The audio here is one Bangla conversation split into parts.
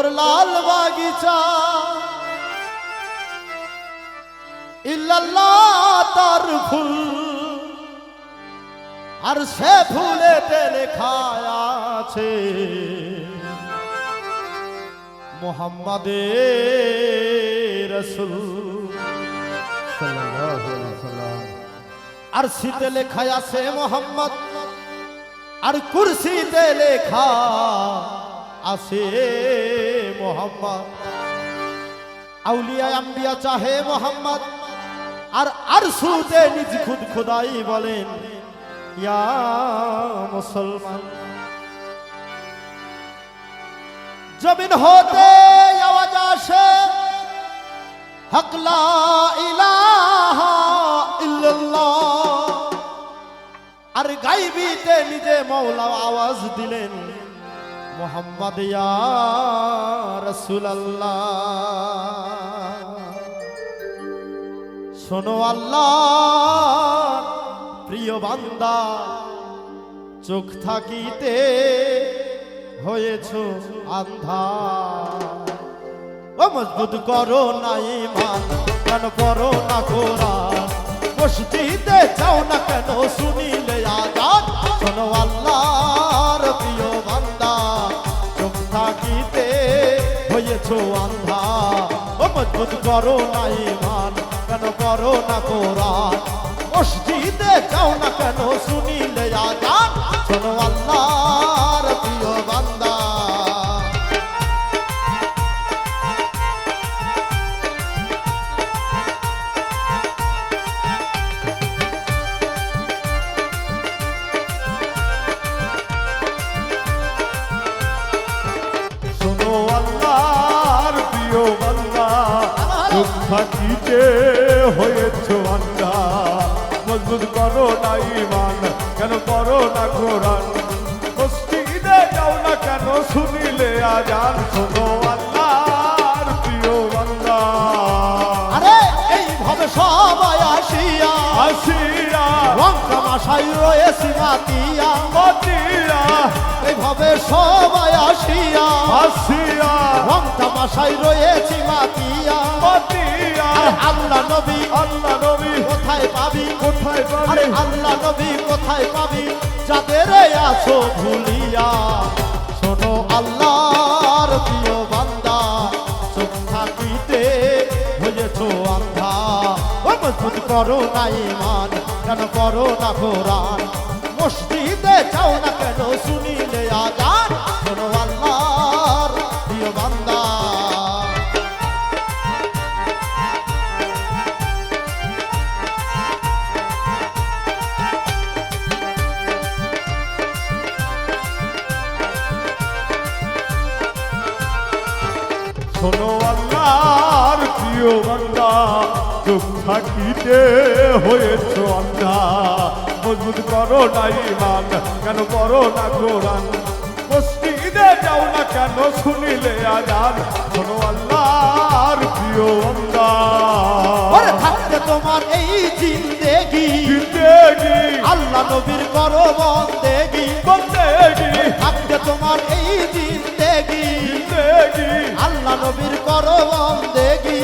তোর লাল বাগিচা। ইল্লাল্লাহ তার ফুল, আর সে ফুলেতে লেখা আছে। মোহাম্মদে রসুল আর শীতে লেখা আছে মোহাম্মদ, আর কুরসিতে লেখা আছে মোহাম্মদ। আউলিয়া আম্বিয়া চাহে মোহাম্মদ। আর আর সুদে নিজ খুদ খুদাই বলেন, ইয়া মুসলমান। জমিন হতে আওয়াজ আসে, হক লা ইলাহা আর গাইবিতে নিজে মৌলা আওয়াজ দিলেন। মোহাম্মদ রাসূলুল্লাহ। শোনো আল্লাহ, প্রিয় বান্দা, চোখ থাকিতে হয়েছ আন্ধা ও মজবুত করো নাই ইমান কেন করো না কোরআন। মসজিদে যাও না কেন, শুনিলে আজাদ শোনো আল্লাহর হয়েছ আন্ধা ও মজবুত করো না ইমান, কেন করো না কোরআন? মসজিদে যাও না কেন, শুনিলে আজান। শোনো আল্লাহর থাকিতে হয়েছ আন্দা মজবুত করো না ইমান কেন করো না কোরআন মসজিদে যাও না কেন শুনিলে আজান? শোনো আল্লাহর প্রিয় বান্দা। আরে এইভাবে সবাই আসিয়া আসিয়া রং তামাশাই রয়েছি মাতিয়া মতিয়া। এইভাবে সবাই আসিয়া তামাশাই রয়েছি মাতিয়া। মতিয়া। আরে আল্লাহ নবী আল্লাহ নবী কোথায় পাবি? কোথায় পাবি? আরে আল্লাহ নবী কোথায় পাবি? যাদের আছো ভুলিয়া শোনো আল্লাহর প্রিয় বান্দা চোখ থাকিতে হয়েছো আন্ধা। ও মজবুত করো না ইমান কেন করো না কোরআন? মসজিদে যাও না কেন শুনিলে আজান। শোনো শোনো আল্লাহর প্রিয় বান্দা চোখ থাকিতে হয়েছ আন্ধা মজবুত করো না ইমান কেন করো না কোরআন। মসজিদে যাও না কেন শুনিলে আজান। শোনো আল্লাহর প্রিয় বান্দা। থাকতে তোমার এই জিন্দেগি। জিন্দেগি। আল্লাহ নবীর করো বন্দেগি। বন্দেগি থাকতে তোমার এই জিন্দেগি আল্লাহ নবীর করো বন্দেগি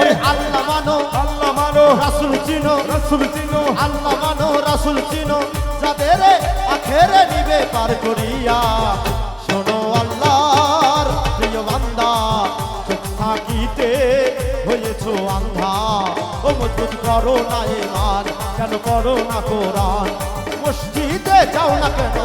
ওরে আল্লাহ মানো আল্লাহ মানো রাসুল চিনো রাসূল চিনো। আল্লাহ মানো রাসুল চিনো যাদের আখেরে নিবে পার করিয়া। শোনো আল্লাহর প্রিয় বান্দা চোখ থাকিতে হয়েছ আন্ধা। ও মজবুত করো না ইমান কেন করো না কোরআন? মসজিদে যাও না কেন?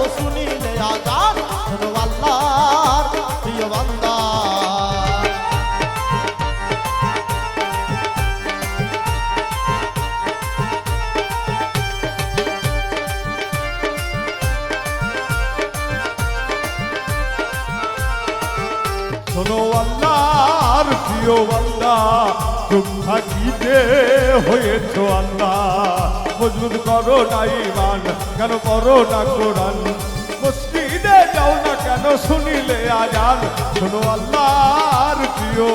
প্রিয় চুপ থাকিতে হয়েছ আল্লাহ। মজবুত করো না ইমান কেন করো না কোরআন। মসজিদে যাও না কেন শুনিলে আজান। শোনো আল্লাহর প্রিয়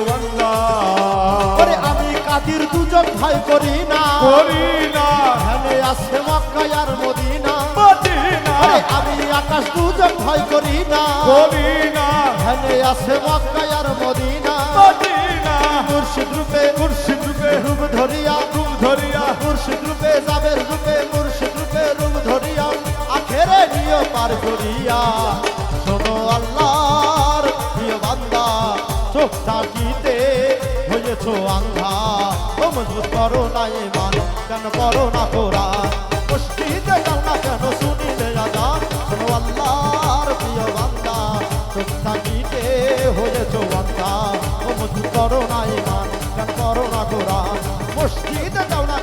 ওরে আমি কাদির দুজন ভাই করি না। করি না। এখানে আছে মক্কা আর মদিনা। মদিনা। আমি আকাশ দুজন ভয় করি না। করি না। এখানে আছে মক্কা আর মদিনা। রূপে মুর্শিদ রূপে রূপ ধরিয়া রূপ ধরিয়া মুর্শিদ রূপে যাবের রূপে মুর্শিদ রূপে রূপ ধরিয়া আখেরে নিয়ে পার করিয়া। শোনো আল্লাহর প্রিয় বান্দা, চোখ থাকিতে হয়েছ আন্ধা। ও মজবুত করো না এমান কেন করো না কোরআন? মুষ্টিতে যাও না কেন শুনিতে আজান? শোনো আল্লাহর প্রিয় বান্দা, চোখ থাকিতে হয়েছ আন্ধা। ও মজবুত করো না এমান কেন করো না গোরা মুশকিলে যাও না